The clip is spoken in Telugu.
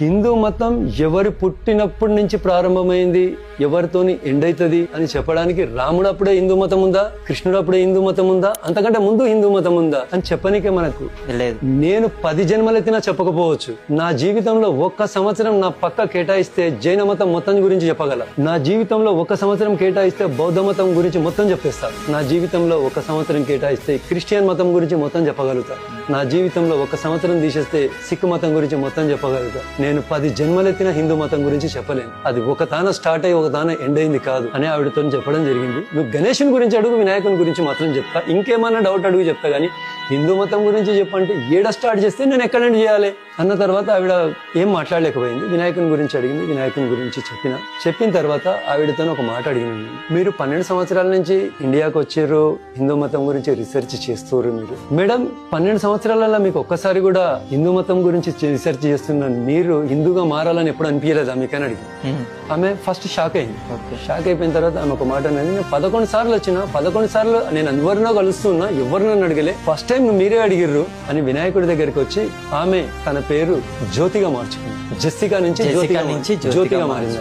హిందూ మతం ఎవరు పుట్టినప్పటి నుంచి ప్రారంభమైంది ఎవరితోని ఎండ్ అవుతుంది అని చెప్పడానికి రాముడు అప్పుడే హిందూ మతం ఉందా కృష్ణుడు అప్పుడే హిందూ మతం ఉందా? అంతకంటే ముందు హిందూ మతం ఉందా అని చెప్పనికే మనకు లేదు. నేను పది జన్మలెత్తినా చెప్పకపోవచ్చు. నా జీవితంలో ఒక్క సంవత్సరం నా పక్క కేటాయిస్తే జైన మతం మొత్తం గురించి చెప్పగల. నా జీవితంలో ఒక సంవత్సరం కేటాయిస్తే బౌద్ధ మతం గురించి మొత్తం చెప్పేస్తా. నా జీవితంలో ఒక సంవత్సరం కేటాయిస్తే క్రిస్టియన్ మతం గురించి మొత్తం చెప్పగలుగుతా. నా జీవితంలో ఒక సంవత్సరం తీసేస్తే సిక్ మతం గురించి మొత్తం చెప్పగలుగుతా. నేను పది జన్మలెత్తిన హిందూ మతం గురించి చెప్పలేను. అది ఒక తాన స్టార్ట్ అయ్యి ఒక తాన ఎండ్ అయింది కాదు అని ఆవిడతో చెప్పడం జరిగింది. నువ్వు గణేషుని గురించి అడుగు వినాయకుని గురించి మాత్రం చెప్తా. ఇంకేమైనా డౌట్ అడుగు చెప్తా కానీ హిందూ మతం గురించి చెప్పంటే ఏడ స్టార్ట్ చేస్తే నేను ఎక్కడ నుండి చేయాలి అన్న తర్వాత ఆవిడ ఏం మాట్లాడలేకపోయింది. వినాయకుని గురించి అడిగింది. వినాయకుని గురించి చెప్పిన చెప్పిన తర్వాత ఆవిడతో ఒక మాట అడిగింది. మీరు పన్నెండు సంవత్సరాల నుంచి ఇండియాకి వచ్చారు హిందూ మతం గురించి రీసెర్చ్ చేస్తారు మీరు. మేడం పన్నెండు సంవత్సరాలలో మీకు ఒక్కసారి కూడా హిందూ మతం గురించి రీసెర్చ్ చేస్తున్న మీరు హిందూగా మారాలని ఎప్పుడు అనిపించలేదా? మీకని అడిగింది. ఆమె ఫస్ట్ షాక్ అయింది. షాక్ అయిపోయిన తర్వాత ఆమె ఒక మాట అనేది నేను పదకొండు సార్లు వచ్చిన పదకొండు సార్లు నేను ఎవరినో కలుస్తున్నా ఎవరు నన్ను అడగలే. ఫస్ట్ టైం మీరే అడిగిర్రు అని వినాయకుడి దగ్గరికి వచ్చి ఆమె తన పేరు జ్యోతిగా మార్చుకుంది. జెస్సికా నుంచి జ్యోతిగా నుంచి జ్యోతిగా మారింది.